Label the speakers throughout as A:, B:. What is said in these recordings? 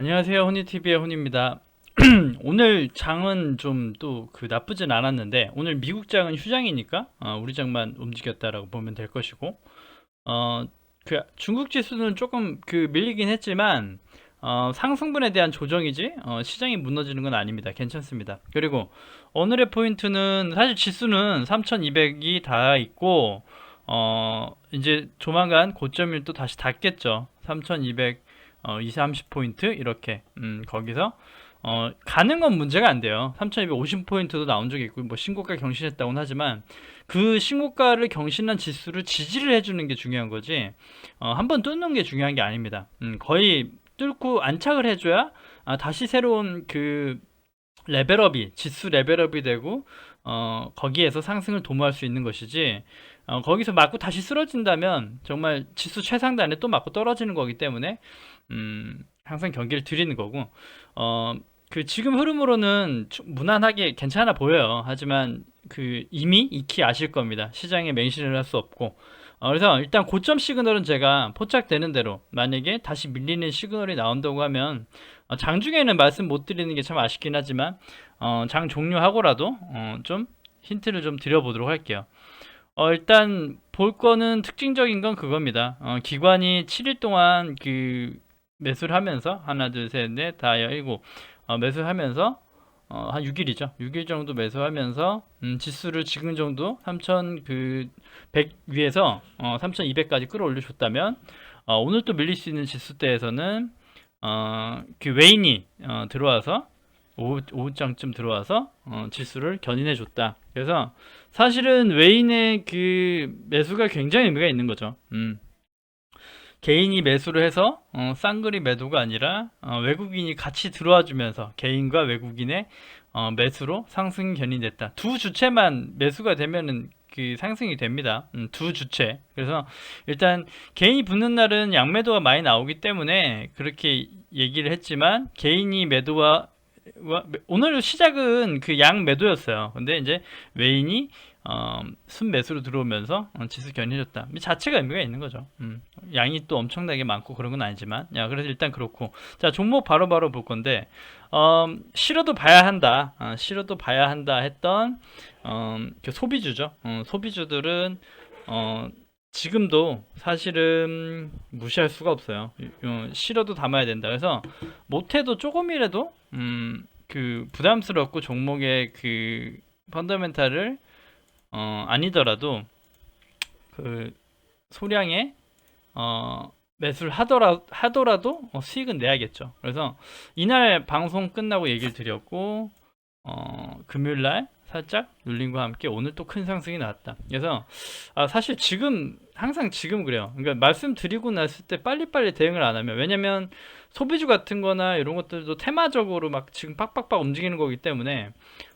A: 안녕하세요. 혼이TV의 혼입니다. 오늘 장은 좀 또 그 나쁘진 않았는데 오늘 미국 장은 휴장이니까 어, 우리 장만 움직였다라고 보면 될 것이고 어, 그 중국 지수는 조금 그 밀리긴 했지만 어, 상승분에 대한 조정이지 어, 시장이 무너지는 건 아닙니다. 괜찮습니다. 그리고 오늘의 포인트는 사실 지수는 3,200이 다 있고 어, 이제 조만간 고점을 또 다시 닫겠죠. 3,200 어, 20, 30포인트 이렇게 음, 거기서 어, 가는 건 문제가 안 돼요. 3250포인트도 나온 적이 있고 뭐 신고가 경신했다고는 하지만 그 신고가를 경신한 지수를 지지를 해주는 게 중요한 거지 어, 한번 뚫는 게 중요한 게 아닙니다. 음, 거의 뚫고 안착을 해줘야 아, 다시 새로운 그 레벨업이 지수 레벨업이 되고 어, 거기에서 상승을 도모할 수 있는 것이지 어, 거기서 맞고 다시 쓰러진다면 정말 지수 최상단에 또 맞고 떨어지는 거기 때문에 음, 항상 경기를 드리는 거고 어, 그 지금 흐름으로는 추- 무난하게 괜찮아 보여요. 하지만 그 이미 익히 아실 겁니다. 시장에 맹신을 할 수 없고 어, 그래서 일단 고점 시그널은 제가 포착되는 대로 만약에 다시 밀리는 시그널이 나온다고 하면 어, 장 중에는 말씀 못 드리는 게 참 아쉽긴 하지만 어, 장 종료하고라도 어, 좀 힌트를 좀 드려보도록 할게요. 어, 일단 볼 거는 특징적인 건 그겁니다. 어, 기관이 7일 동안 그 매수를 하면서 하나, 둘, 셋, 넷, 다, 여, 일곱 어, 매수를 하면서 어, 한 6일이죠. 6일 정도 매수하면서 음, 지수를 지금 정도 3,000그100 위에서 어, 3,200까지 끌어올려 줬다면 어, 오늘 또 밀릴 수 있는 지수대에서는 어, 그 웨인이 어, 들어와서 오후, 오후장쯤 들어와서 어, 지수를 견인해 줬다. 그래서 사실은 웨인의 그 매수가 굉장히 의미가 있는 거죠. 음. 개인이 매수를 해서 어, 쌍거리 매도가 아니라 어, 외국인이 같이 들어와 주면서 개인과 외국인의 어, 매수로 상승 견인됐다. 두 주체만 매수가 되면은 그 상승이 됩니다. 음, 두 주체. 그래서 일단 개인이 붙는 날은 양매도가 많이 나오기 때문에 그렇게 얘기를 했지만 개인이 매도와 와- 오늘 시작은 그 양 매도였어요. 근데 이제 외인이 어, 순매수로 들어오면서 어, 지수 견인해줬다. 이 자체가 의미가 있는 거죠. 음, 양이 또 엄청나게 많고 그런 건 아니지만, 야 그래서 일단 그렇고, 자 종목 바로바로 볼 건데, 어, 싫어도 봐야 한다, 어, 싫어도 봐야 한다 했던 어, 그 소비주죠. 어, 소비주들은 어, 지금도 사실은 무시할 수가 없어요. 어, 싫어도 담아야 된다. 그래서 못해도 조금이라도 음, 그 부담스럽고 종목의 그 펀더멘탈을 어, 아니더라도 그 소량의 어, 매수를 하더라, 하더라도 어, 수익은 내야겠죠. 그래서 이날 방송 끝나고 얘기를 드렸고 어, 금요일 날 살짝 눌림과 함께 오늘 또 큰 상승이 나왔다. 그래서 아, 사실 지금 항상 지금 그래요. 그러니까 말씀드리고 났을 때 빨리빨리 대응을 안 하면 왜냐면 소비주 같은 거나 이런 것들도 테마적으로 막 지금 빡빡빡 움직이는 거기 때문에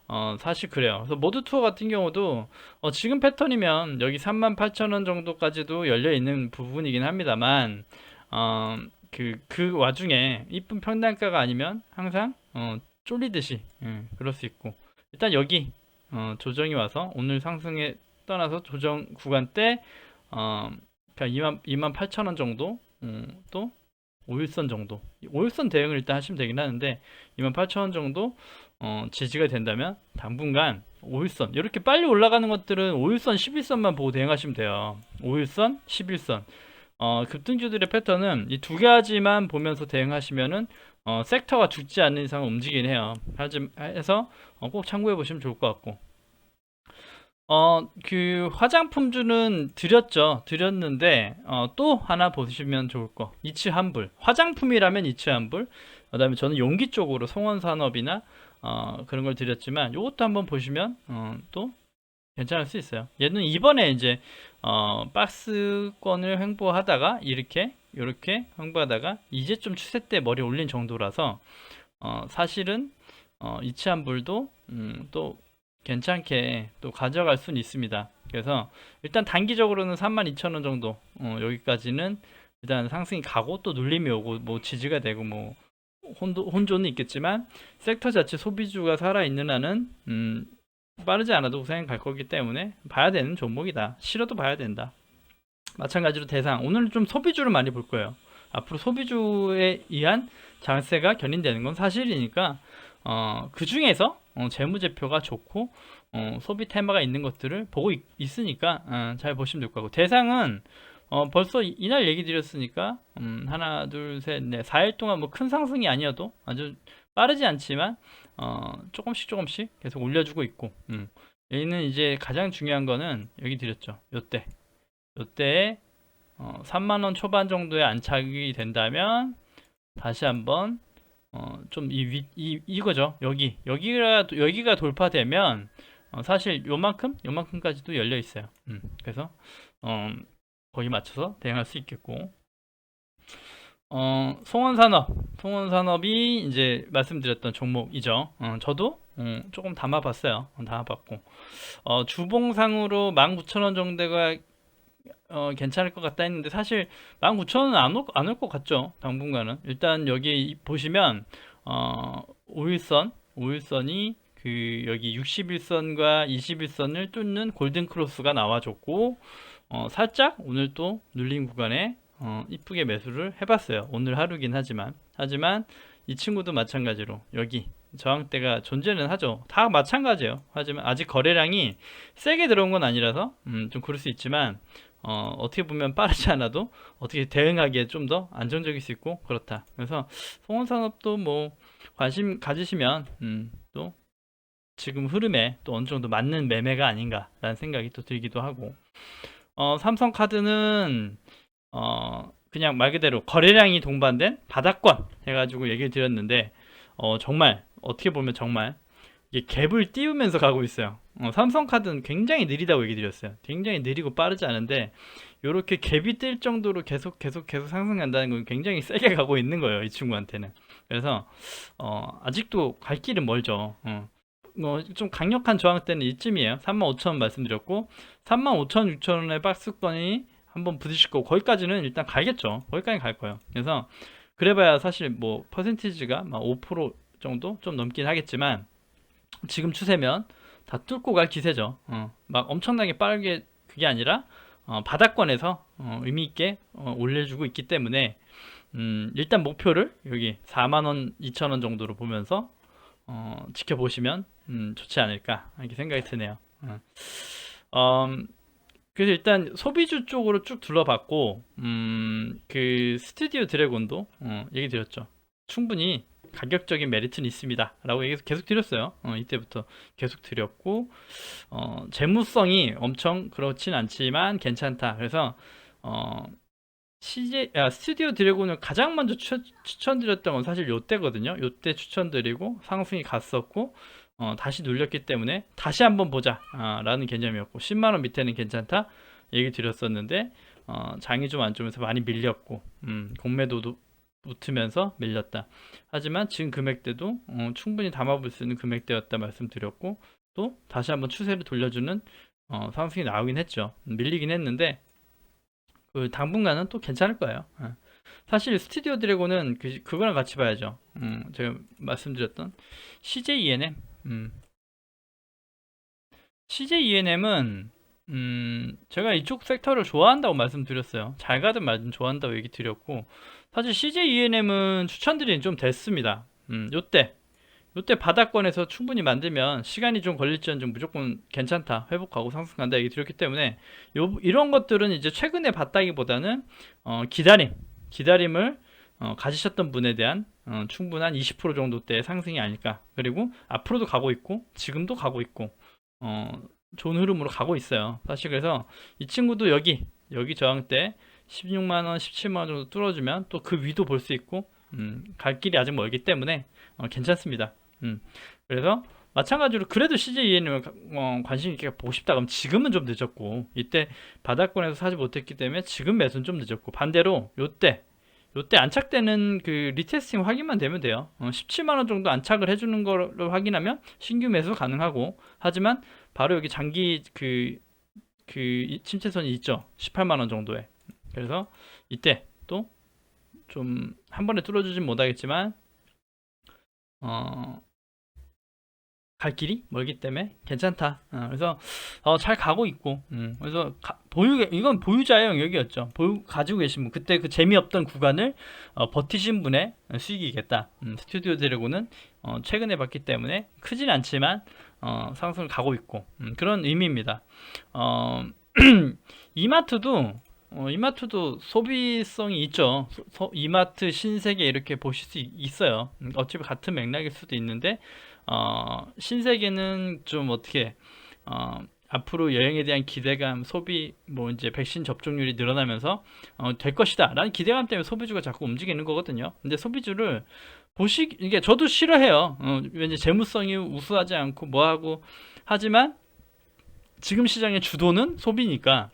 A: 어, 사실 그래요. 그래서 모드 투어 같은 경우도 어, 지금 패턴이면 여기 38,000원 정도까지도 열려 있는 부분이긴 합니다만 어, 그, 그 와중에 이쁜 평단가가 아니면 항상 어, 쫄리듯이 예, 그럴 수 있고 일단 여기 어, 조정이 와서 오늘 상승에 떠나서 조정 구간 때 어, 그냥 2만 2만 8천 원 정도 음, 또 5일선 정도 5일선 대응을 일단 하시면 되긴 하는데 2만 8천 원 정도 어, 지지가 된다면 당분간 5일선 이렇게 빨리 올라가는 것들은 5일선 11선만 보고 대응하시면 돼요 5일선 11선 어, 급등주들의 패턴은 이 두 가지만 보면서 대응하시면은 어, 섹터가 죽지 않는 이상 움직이긴 해요. 하지, 해서 어, 꼭 참고해 보시면 좋을 것 같고. 어, 그 화장품주는 드렸죠. 드렸는데 어, 또 하나 보시면 좋을 거. 이츠 환불. 화장품이라면 이츠 환불. 그다음에 저는 용기 쪽으로 송원 산업이나 어, 그런 걸 드렸지만 이것도 한번 보시면 어, 또 괜찮을 수 있어요. 얘는 이번에 이제 어, 박스권을 횡보하다가 이렇게 이렇게 횡보하다가 이제 좀 추세 때 머리 올린 정도라서 어, 사실은 어, 이치한불도 음, 또 괜찮게 또 가져갈 수는 있습니다. 그래서 일단 단기적으로는 32,000원 정도 어, 여기까지는 일단 상승이 가고 또 눌림이 오고 뭐 지지가 되고 뭐 혼조는 있겠지만 섹터 자체 소비주가 살아있는 한은 음, 빠르지 않아도 우상향 갈 거기 때문에 봐야 되는 종목이다. 싫어도 봐야 된다. 마찬가지로 대상 오늘은 좀 소비주를 많이 볼 거예요. 앞으로 소비주에 의한 장세가 견인되는 건 사실이니까 어, 그 중에서 어, 재무제표가 좋고 어, 소비 테마가 있는 것들을 보고 있, 으니까 어, 잘 보시면 될 거고 대상은 어, 벌써 이- 이날 얘기 드렸으니까 음, 하나 둘셋넷 4일 동안 뭐 큰 상승이 아니어도 아주 빠르지 않지만 어, 조금씩 조금씩 계속 올려주고 있고 음. 여기는 이제 가장 중요한 거는 여기 드렸죠. 요때. 요때 어, 3만원 초반 정도에 안착이 된다면 다시 한번 어, 좀이 위, 이, 이거죠. 여기. 여기가 여기가 돌파되면 어, 사실 요만큼? 요만큼까지도 열려 있어요. 음, 그래서 어, 거기 맞춰서 대응할 수 있겠고. 어, 송원산업. 송원산업이 이제 말씀드렸던 종목이죠. 어, 저도 어, 조금 담아봤어요. 어, 담아봤고. 어, 주봉상으로 19,000원 정도가 어, 괜찮을 것 같다 했는데 사실 19,000원은 안올것 같죠 당분간은. 일단 여기 이- 보시면 어, 5일선 5일선이 그 여기 61선과 21선을 뚫는 골든 크로스가 나와줬고 어, 살짝 오늘 또 눌린 구간에 어, 이쁘게 매수를 해봤어요. 오늘 하루긴 하지만. 하지만 이 친구도 마찬가지로 여기 저항대가 존재는 하죠. 다 마찬가지예요. 하지만 아직 거래량이 세게 들어온 건 아니라서 음, 좀 그럴 수 있지만 어, 어떻게 보면 빠르지 않아도 어떻게 대응하기에 좀 더 안정적일 수 있고 그렇다. 그래서 송원산업도 뭐 관심 가지시면 음, 또 지금 흐름에 또 어느 정도 맞는 매매가 아닌가라는 생각이 또 들기도 하고 어, 삼성카드는 어, 그냥 말 그대로 거래량이 동반된 바닥권 해가지고 얘기를 드렸는데 어, 정말 어떻게 보면 정말 이게 갭을 띄우면서 가고 있어요. 어, 삼성카드는 굉장히 느리다고 얘기 드렸어요. 굉장히 느리고 빠르지 않은데 이렇게 갭이 뜰 정도로 계속 계속 계속 상승한다는 건 굉장히 세게 가고 있는 거예요. 이 친구한테는. 그래서 어, 아직도 갈 길은 멀죠. 어. 뭐 좀 강력한 저항 때는 이쯤이에요. 35,000원 말씀드렸고 35,000, 6,000원의 박스권이 한번 부딪힐 거고 거기까지는 일단 가겠죠. 거기까지 갈 거예요. 그래서 그래봐야 사실 뭐 퍼센티지가 막 5% 정도 좀 넘긴 하겠지만 지금 추세면 다 뚫고 갈 기세죠. 어, 막 엄청나게 빠르게 그게 아니라 어, 바닥권에서 어, 의미 있게 어, 올려주고 있기 때문에 음, 일단 목표를 여기 4만 원, 2천 원 정도로 보면서 어, 지켜보시면 음, 좋지 않을까 이렇게 생각이 드네요. 어. 음, 그래서 일단 소비주 쪽으로 쭉 둘러봤고 음, 그 스튜디오 드래곤도 어, 얘기 드렸죠. 충분히 가격적인 메리트는 있습니다. 라고 얘기 계속 드렸어요. 어, 이때부터 계속 드렸고, 어, 재무성이 엄청 그렇진 않지만 괜찮다. 그래서, 어, CJ, 아, 스튜디오 드래곤을 가장 먼저 추, 추천드렸던 건 사실 요때거든요. 요때 추천드리고 상승이 갔었고, 어, 다시 눌렸기 때문에 다시 한번 보자. 아, 라는 개념이었고, 10만원 밑에는 괜찮다. 얘기 드렸었는데, 어, 장이 좀 안 좋으면서 많이 밀렸고, 음, 공매도도 붙으면서 밀렸다. 하지만 지금 금액대도 어, 충분히 담아볼 수 있는 금액대였다 말씀드렸고 또 다시 한번 추세를 돌려주는 어, 상승이 나오긴 했죠. 밀리긴 했는데 그 당분간은 또 괜찮을 거예요. 예. 사실 스튜디오 드래곤은 그, 그거랑 같이 봐야죠. 음, 제가 말씀드렸던 CJ ENM. 음. CJ ENM은 음, 제가 이쪽 섹터를 좋아한다고 말씀드렸어요. 잘 가든 말든 좋아한다고 얘기 드렸고, 사실 CJ ENM은 추천드린 좀 됐습니다. 음, 요때, 요때 바닥권에서 충분히 만들면 시간이 좀 걸릴지언정 무조건 괜찮다. 회복하고 상승한다. 얘기 드렸기 때문에, 요, 이런 것들은 이제 최근에 봤다기보다는, 어, 기다림, 기다림을, 어, 가지셨던 분에 대한, 어, 충분한 20% 정도대의 상승이 아닐까. 그리고 앞으로도 가고 있고, 지금도 가고 있고, 어, 좋은 흐름으로 가고 있어요. 사실 그래서 이 친구도 여기 여기 저항 때 16만 원, 17만 원 정도 뚫어주면 또 그 위도 볼 수 있고 음, 갈 길이 아직 멀기 때문에 어, 괜찮습니다. 음, 그래서 마찬가지로 그래도 CJEN을 어, 관심 있게 보고 싶다 그럼 지금은 좀 늦었고 이때 바닥권에서 사지 못했기 때문에 지금 매수는 좀 늦었고 반대로 요때 요때 안착되는 그 리테스팅 확인만 되면 돼요. 어, 17만 원 정도 안착을 해주는 거를 확인하면 신규 매수 가능하고 하지만 바로 여기 장기 그, 그 이- 침체선이 있죠. 18만 원 정도에. 그래서 이때 또 좀 한 번에 뚫어주진 못하겠지만 어 갈 길이 멀기 때문에 괜찮다. 어, 그래서 어, 잘 가고 있고, 음, 그래서 가- 보유 이건 보유자의 영역이었죠. 보유 가지고 계신 분 그때 그 재미없던 구간을 어, 버티신 분의 수익이겠다. 음, 스튜디오 드래곤은 어, 최근에 봤기 때문에 크진 않지만 어, 상승을 가고 있고 음, 그런 의미입니다. 어, 이마트도 어, 이마트도 소비성이 있죠. 소- 소- 이마트 신세계 이렇게 보실 수 있- 있어요. 음, 어차피 같은 맥락일 수도 있는데 어, 신세계는 좀 어떻게 어, 앞으로 여행에 대한 기대감, 소비 뭐 이제 백신 접종률이 늘어나면서 어, 될 것이다 라는 기대감 때문에 소비주가 자꾸 움직이는 거거든요. 근데 소비주를 보시 이게 저도 싫어해요. 어, 왠지 재무성이 우수하지 않고 뭐하고 하지만 지금 시장의 주도는 소비니까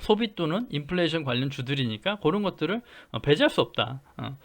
A: 소비 또는 인플레이션 관련 주들이니까 그런 것들을 어, 배제할 수 없다. 어.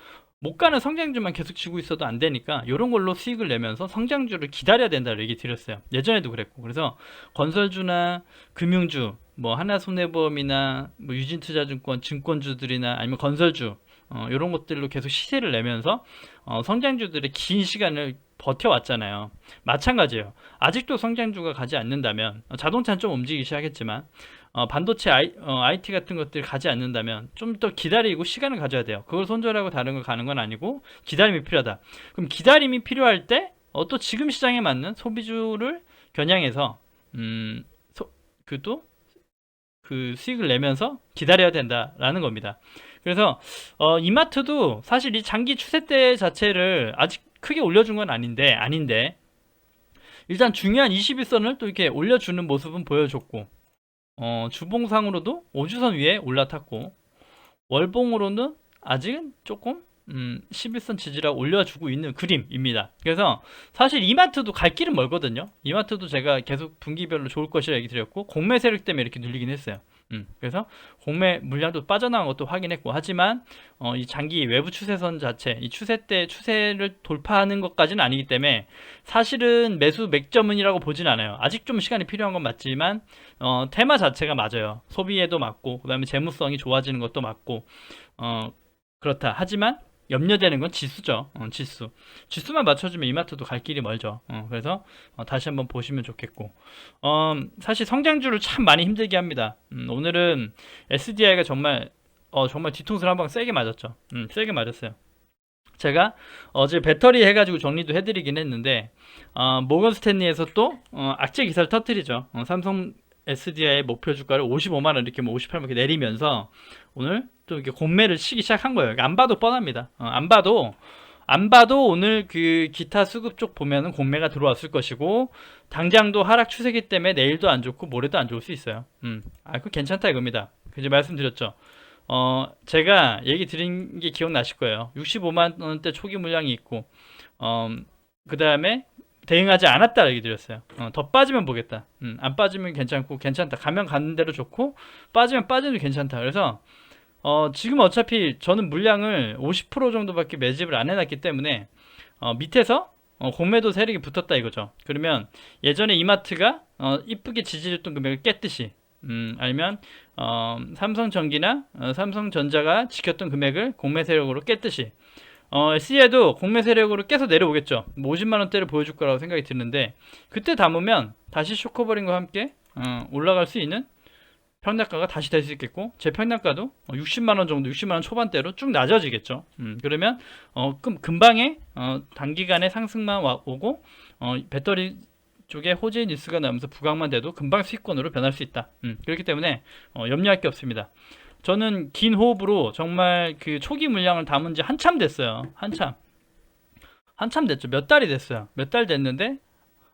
A: 못 가는 성장주만 계속 쥐고 있어도 안 되니까 이런 걸로 수익을 내면서 성장주를 기다려야 된다고 얘기 드렸어요. 예전에도 그랬고 그래서 건설주나 금융주, 뭐 하나손해보험이나 뭐 유진투자증권, 증권주들이나 아니면 건설주 어, 이런 것들로 계속 시세를 내면서 어, 성장주들의 긴 시간을 버텨왔잖아요. 마찬가지예요. 아직도 성장주가 가지 않는다면 어, 자동차는 좀 움직이기 시작했지만 어, 반도체 I, IT 같은 것들 가지 않는다면 좀 더 기다리고 시간을 가져야 돼요. 그걸 손절하고 다른 걸 가는 건 아니고 기다림이 필요하다. 그럼 기다림이 필요할 때 어, 또 지금 시장에 맞는 소비주를 겨냥해서 음, 소, 그도 그 수익을 내면서 기다려야 된다라는 겁니다. 그래서 어, 이마트도 사실 이 장기 추세대 자체를 아직 크게 올려준 건 아닌데 아닌데 일단 중요한 21선을 또 이렇게 올려주는 모습은 보여줬고 어, 주봉상으로도 5주선 위에 올라탔고 월봉으로는 아직은 조금 음, 11선 지지라 올려주고 있는 그림입니다. 그래서 사실 이마트도 갈 길은 멀거든요. 이마트도 제가 계속 분기별로 좋을 것이라 얘기 드렸고 공매 세력 때문에 이렇게 눌리긴 했어요. 음, 그래서 공매 물량도 빠져나간 것도 확인했고 하지만 어, 이 장기 외부 추세선 자체 이 추세 때 추세를 돌파하는 것까지는 아니기 때문에 사실은 매수 맥점은이라고 보진 않아요. 아직 좀 시간이 필요한 건 맞지만 어, 테마 자체가 맞아요. 소비에도 맞고 그다음에 재무성이 좋아지는 것도 맞고 어, 그렇다. 하지만 염려되는 건 지수죠. 어, 지수. 지수만 맞춰주면 이마트도 갈 길이 멀죠. 어, 그래서 어, 다시 한번 보시면 좋겠고. 어, 사실 성장주를 참 많이 힘들게 합니다. 음, 오늘은 SDI가 정말 어, 정말 뒤통수를 한 방 세게 맞았죠. 음, 세게 맞았어요. 제가 어제 배터리 해가지고 정리도 해드리긴 했는데 어, 모건 스탠리에서 또 어, 악재 기사를 터뜨리죠. 어, 삼성 SDI의 목표 주가를 55만 원 이렇게 뭐 58만 이렇게 내리면서 오늘 또 이렇게 공매를 치기 시작한 거예요. 안 봐도 뻔합니다. 어, 안 봐도 안 봐도 오늘 그 기타 수급 쪽 보면은 공매가 들어왔을 것이고 당장도 하락 추세기 때문에 내일도 안 좋고 모레도 안 좋을 수 있어요. 음, 아, 그 괜찮다 이겁니다. 그제 말씀드렸죠. 어, 제가 얘기 드린 게 기억나실 거예요. 65만 원대 초기 물량이 있고, 어, 그 다음에 대응하지 않았다 얘기 드렸어요. 어, 더 빠지면 보겠다. 음, 안 빠지면 괜찮고, 괜찮다. 가면 가는 대로 좋고, 빠지면 빠져도 괜찮다. 그래서, 어, 지금 어차피 저는 물량을 50% 정도밖에 매집을 안 해놨기 때문에, 어, 밑에서 어, 공매도 세력이 붙었다 이거죠. 그러면 예전에 이마트가 어, 이쁘게 지지했던 금액을 깼듯이, 음, 아니면 어, 삼성전기나 어, 삼성전자가 지켰던 금액을 공매 세력으로 깼듯이 어, C에도 공매 세력으로 깨서 내려오겠죠. 뭐 50만 원대를 보여줄 거라고 생각이 드는데 그때 담으면 다시 쇼커버링과 함께 어, 올라갈 수 있는 평단가가 다시 될 수 있겠고 제 평단가도 60만 원 정도, 60만 원 초반대로 쭉 낮아지겠죠. 음, 그러면 어, 금, 금방에 어, 단기간에 상승만 와, 오고 어, 배터리 쪽에 호재 뉴스가 나오면서 부각만 돼도 금방 수익권으로 변할 수 있다. 음, 그렇기 때문에 어, 염려할 게 없습니다. 저는 긴 호흡으로 정말 그 초기 물량을 담은 지 한참 됐어요. 한참. 한참 됐죠. 몇 달이 됐어요. 몇 달 됐는데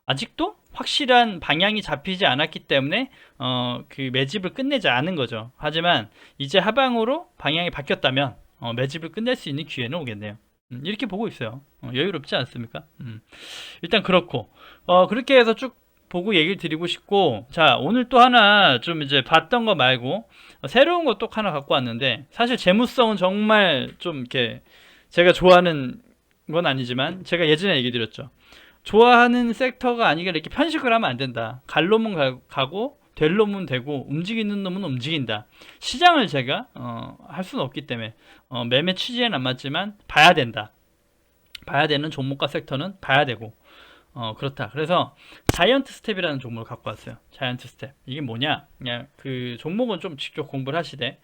A: 아직도 확실한 방향이 잡히지 않았기 때문에 어, 그 매집을 끝내지 않은 거죠. 하지만 이제 하방으로 방향이 바뀌었다면 어, 매집을 끝낼 수 있는 기회는 오겠네요. 음, 이렇게 보고 있어요. 어, 여유롭지 않습니까? 음. 일단 그렇고 어, 그렇게 해서 쭉 보고 얘기를 드리고 싶고 자 오늘 또 하나 좀 이제 봤던 거 말고 어, 새로운 거 또 하나 갖고 왔는데 사실 재무성은 정말 좀 이렇게 제가 좋아하는 건 아니지만 제가 예전에 얘기 드렸죠. 좋아하는 섹터가 아니라 이렇게 편식을 하면 안 된다. 갈 놈은 가, 가고 될 놈은 되고 움직이는 놈은 움직인다. 시장을 제가 어, 할 수는 없기 때문에 어, 매매 취지에는 안 맞지만 봐야 된다. 봐야 되는 종목과 섹터는 봐야 되고 어, 그렇다. 그래서 자이언트 스텝이라는 종목을 갖고 왔어요. 자이언트 스텝. 이게 뭐냐? 그냥 그 종목은 좀 직접 공부를 하시되,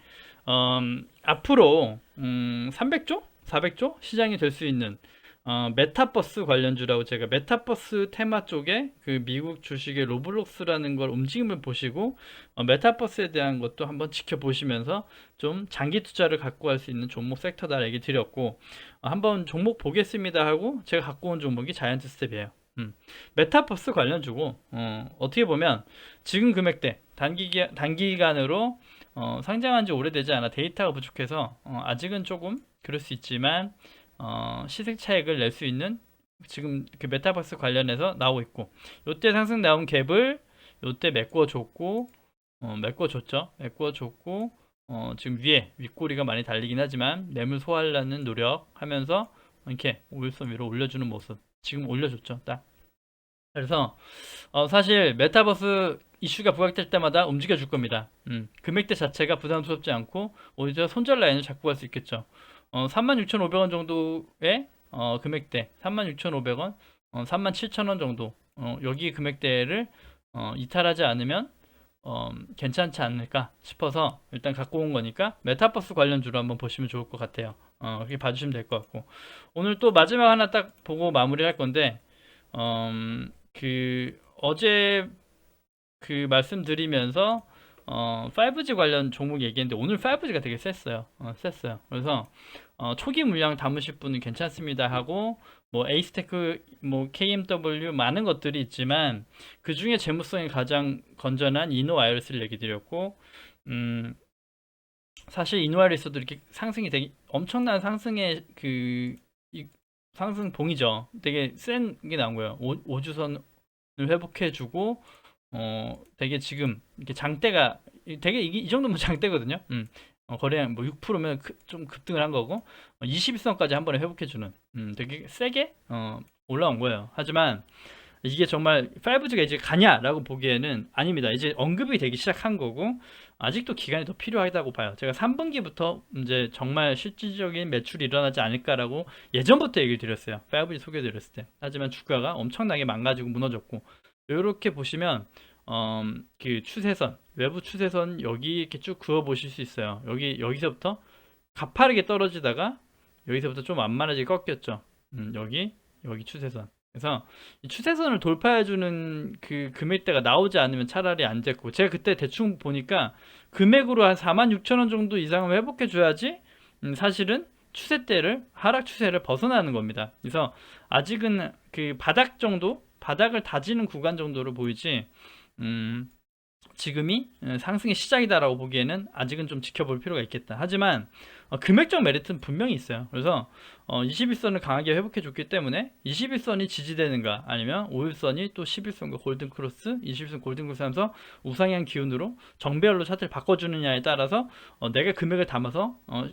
A: 음, 앞으로, 음, 300조? 400조? 시장이 될 수 있는, 어, 메타버스 관련주라고 제가 메타버스 테마 쪽에 그 미국 주식의 로블록스라는 걸 움직임을 보시고, 어, 메타버스에 대한 것도 한번 지켜보시면서 좀 장기 투자를 갖고 갈 수 있는 종목 섹터다 얘기 드렸고, 어, 한번 종목 보겠습니다 하고 제가 갖고 온 종목이 자이언트 스텝이에요. 음. 메타버스 관련주고 어, 어떻게 보면 지금 금액대 단기 단기간으로 어, 상장한 지 오래되지 않아 데이터가 부족해서 어, 아직은 조금 그럴 수 있지만 어, 시세 차익을 낼 수 있는 지금 그 메타버스 관련해서 나오고 있고 요때 상승 나온 갭을 요때 메꿔 줬고 어, 메꿔 줬죠 메꿔 줬고 어, 지금 위에 윗꼬리가 많이 달리긴 하지만 매물 소화하려는 노력하면서 이렇게 오일선 위로 올려주는 모습 지금 올려줬죠 딱. 그래서 어, 사실 메타버스 이슈가 부각될 때마다 움직여 줄 겁니다. 음, 금액대 자체가 부담스럽지 않고 오히려 손절 라인을 잡고 갈 수 있겠죠. 어, 36,500원 정도의 어, 금액대 36,500원 어, 37,000원 정도 어, 여기 금액대를 어, 이탈하지 않으면 어, 괜찮지 않을까 싶어서 일단 갖고 온 거니까 메타버스 관련주로 한번 보시면 좋을 것 같아요. 어, 그렇게 봐주시면 될 것 같고 오늘 또 마지막 하나 딱 보고 마무리할 건데 음, 그 어제 그 말씀드리면서 어, 5G 관련 종목 얘기했는데 오늘 5G가 되게 셌어요. 어, 셌어요. 그래서 어, 초기 물량 담으실 분은 괜찮습니다 하고 뭐 에이스테크, 뭐 KMW 많은 것들이 있지만 그 중에 재무성이 가장 건전한 이노 와이어리스를 얘기 드렸고 음, 사실 이노 와이어리스도 이렇게 상승이 되게 엄청난 상승의 그 이, 상승 봉이죠. 되게 센 게 나온 거예요. 오, 5주선을 회복해주고 어 되게 지금 이렇게 장대가 되게 이, 이 정도면 장대거든요. 음. 어, 거래량 뭐 6%면 좀 급등을 한 거고 어, 21선까지 한 번에 회복해주는 음, 되게 세게 어, 올라온 거예요. 하지만 이게 정말 5G가 이제 가냐라고 보기에는 아닙니다. 이제 언급이 되기 시작한 거고 아직도 기간이 더 필요하다고 봐요. 제가 3분기부터 이제 정말 실질적인 매출이 일어나지 않을까라고 예전부터 얘기를 드렸어요. 5G 소개 드렸을 때. 하지만 주가가 엄청나게 망가지고 무너졌고 이렇게 보시면 어, 그 추세선 외부 추세선 여기 이렇게 쭉 그어 보실 수 있어요. 여기 여기서부터 가파르게 떨어지다가 여기서부터 좀 완만하게 꺾였죠. 음, 여기 여기 추세선. 그래서 이 추세선을 돌파해주는 그 금액대가 나오지 않으면 차라리 안 됐고 제가 그때 대충 보니까 금액으로 한 46,000원 정도 이상은 회복해 줘야지 음, 사실은 추세대를 하락 추세를 벗어나는 겁니다. 그래서 아직은 그 바닥 정도 바닥을 다지는 구간 정도로 보이지 음, 지금이 어, 상승의 시작이다라고 보기에는 아직은 좀 지켜볼 필요가 있겠다. 하지만 어, 금액적 메리트는 분명히 있어요. 그래서 어, 21선을 강하게 회복해 줬기 때문에 21선이 지지되는가 아니면 5일선이 또 11선과 골든 크로스, 21선 골든 크로스 하면서 우상향 기운으로 정배열로 차트를 바꿔주느냐에 따라서 어, 내가 금액을 담아서 어,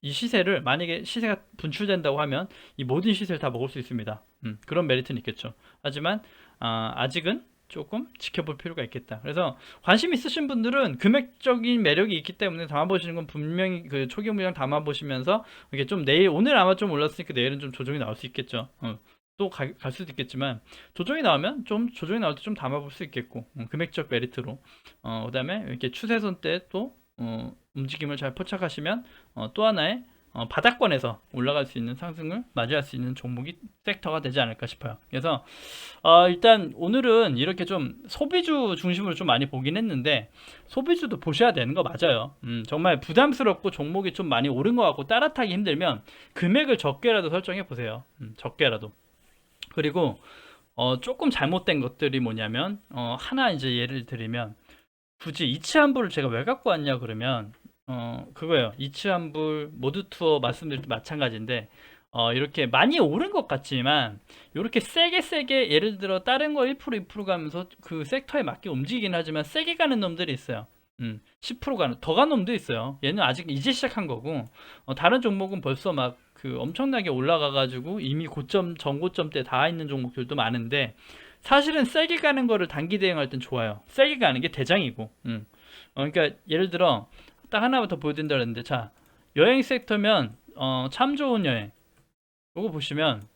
A: 이 시세를 만약에 시세가 분출된다고 하면 이 모든 시세를 다 먹을 수 있습니다. 음, 그런 메리트는 있겠죠. 하지만 아, 아직은 조금 지켜볼 필요가 있겠다. 그래서 관심 있으신 분들은 금액적인 매력이 있기 때문에 담아보시는 건 분명히 그 초기 물량 담아보시면서 이게 좀 내일 오늘 아마 좀 올랐으니까 내일은 좀 조정이 나올 수 있겠죠. 어. 또갈 수도 있겠지만 조정이 나오면 좀 조정이 나올 때 좀 담아볼 수 있겠고 어, 금액적 메리트로 어, 그다음에 이렇게 추세선 때또 어, 움직임을 잘 포착하시면 어, 또 하나의 어, 바닥권에서 올라갈 수 있는 상승을 맞이할 수 있는 종목이 섹터가 되지 않을까 싶어요. 그래서 어, 일단 오늘은 이렇게 좀 소비주 중심으로 좀 많이 보긴 했는데 소비주도 보셔야 되는 거 맞아요. 음, 정말 부담스럽고 종목이 좀 많이 오른 것 같고 따라타기 힘들면 금액을 적게라도 설정해 보세요. 음, 적게라도. 그리고 어, 조금 잘못된 것들이 뭐냐면 어, 하나 이제 예를 들면 굳이 이치 한부를 제가 왜 갖고 왔냐 그러면 어 그거예요. 이치환불 모드 투어 말씀드릴 때 마찬가지인데 어 이렇게 많이 오른 것 같지만 이렇게 세게 세게 예를 들어 다른 거 1% 2% 가면서 그 섹터에 맞게 움직이긴 하지만 세게 가는 놈들이 있어요. 음, 10% 가는 더 가는 놈도 있어요. 얘는 아직 이제 시작한 거고 어, 다른 종목은 벌써 막 그 엄청나게 올라가 가지고 이미 고점 전고점 때 다 있는 종목들도 많은데 사실은 세게 가는 거를 단기 대응할 땐 좋아요. 세게 가는 게 대장이고. 음. 어, 그러니까 예를 들어 딱 하나부터 보여드린다 그랬는데 자 여행 섹터면 어, 참 좋은 여행 요거 보시면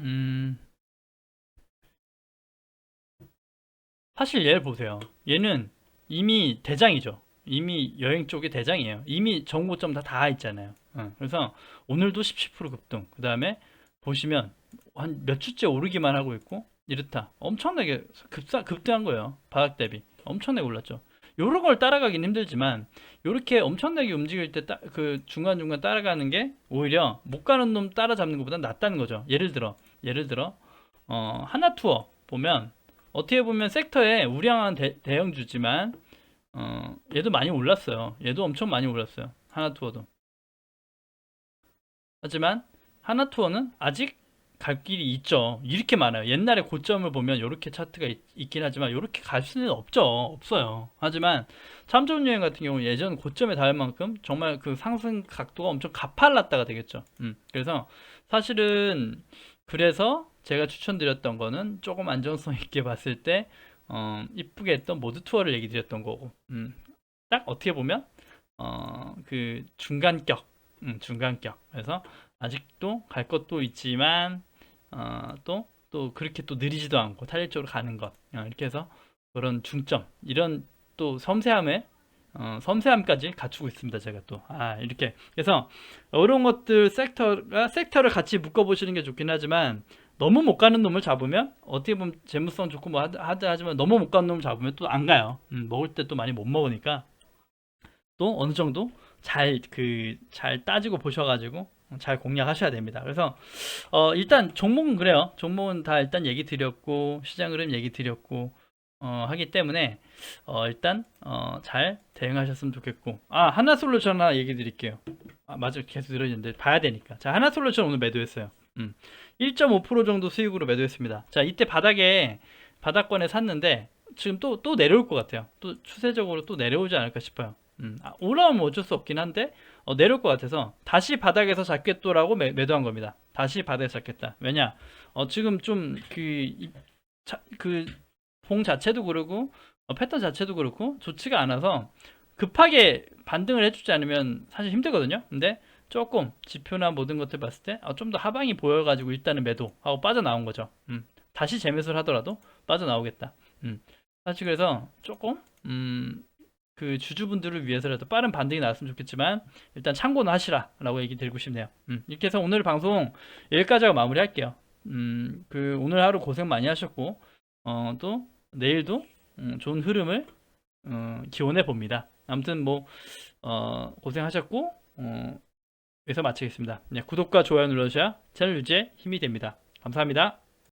A: 음 사실 얘를 보세요. 얘는 이미 대장이죠. 이미 여행 쪽의 대장이에요. 이미 정고점 다 다 있잖아요. 응, 그래서 오늘도 17% 급등. 그 다음에 보시면 한 몇 주째 오르기만 하고 있고 이렇다. 엄청나게 급사 급등한 거예요. 바닥 대비 엄청나게 올랐죠. 요런 걸 따라가긴 힘들지만 요렇게 엄청나게 움직일 때 그 중간중간 따라가는 게 오히려 못 가는 놈 따라잡는 것보다 낫다는 거죠. 예를 들어 예를 들어 어, 하나 투어 보면 어떻게 보면 섹터에 우량한 대, 대형주지만 어, 얘도 많이 올랐어요. 얘도 엄청 많이 올랐어요. 하나 투어도. 하지만 하나 투어는 아직 갈 길이 있죠. 이렇게 많아요. 옛날에 고점을 보면 이렇게 차트가 있, 긴 하지만 이렇게 갈 수는 없죠. 없어요. 하지만 참좋은 여행 같은 경우 예전 고점에 닿을 만큼 정말 그 상승 각도가 엄청 가팔랐다가 되겠죠. 음, 그래서 사실은 그래서 제가 추천드렸던 거는 조금 안정성 있게 봤을 때 어, 이쁘게 했던 모드 투어를 얘기 드렸던 거고 음, 딱 어떻게 보면 어, 그 중간격 음, 중간격 그래서 아직도 갈 것도 있지만 어, 또, 또 그렇게 또 느리지도 않고 탄력적으로 가는 것. 어, 이렇게 해서 그런 중점 이런 또 섬세함에 어, 섬세함까지 갖추고 있습니다 제가 또. 아 이렇게. 그래서 이런 것들 섹터가 섹터를 같이 묶어 보시는 게 좋긴 하지만 너무 못 가는 놈을 잡으면 어떻게 보면 재무성 좋고 뭐 하다 하지만 너무 못 가는 놈을 잡으면 또 안 가요. 음, 먹을 때 또 많이 못 먹으니까. 또 어느 정도 잘 그 잘 따지고 보셔가지고 잘 공략하셔야 됩니다. 그래서 어, 일단 종목은 그래요. 종목은 다 일단 얘기 드렸고 시장 흐름 얘기 드렸고 어, 하기 때문에 어, 일단 어, 잘 대응하셨으면 좋겠고 아 하나솔루션 하나 얘기 드릴게요. 아 맞아 계속 들어있는데 봐야 되니까 자 하나솔루션 오늘 매도했어요. 음. 1.5% 정도 수익으로 매도했습니다. 자 이때 바닥에 바닥권에 샀는데 지금 또 또 내려올 것 같아요. 또 추세적으로 또 내려오지 않을까 싶어요. 음, 아, 올라오면 어쩔 수 없긴 한데 어, 내려올 것 같아서 다시 바닥에서 잡겠도라고 매, 매도한 겁니다. 다시 바닥에서 잡겠다. 왜냐? 어, 지금 좀그 그 봉 자체도 그렇고 어, 패턴 자체도 그렇고 좋지가 않아서 급하게 반등을 해주지 않으면 사실 힘들거든요. 근데 조금 지표나 모든 것들 봤을 때 좀 더 하방이 보여가지고 일단은 매도하고 빠져나온 거죠. 음, 다시 재매수를 하더라도 빠져나오겠다. 음, 사실 그래서 조금 음, 그 주주분들을 위해서라도 빠른 반등이 나왔으면 좋겠지만 일단 참고는 하시라라고 얘기 드리고 싶네요. 음, 이렇게 해서 오늘 방송 여기까지 하고 마무리할게요. 음, 그 오늘 하루 고생 많이 하셨고 어, 또 내일도 음, 좋은 흐름을 어, 기원해 봅니다. 아무튼 뭐 어, 고생하셨고 어, 여기서 마치겠습니다. 네, 구독과 좋아요 눌러주셔야 채널 유지에 힘이 됩니다. 감사합니다.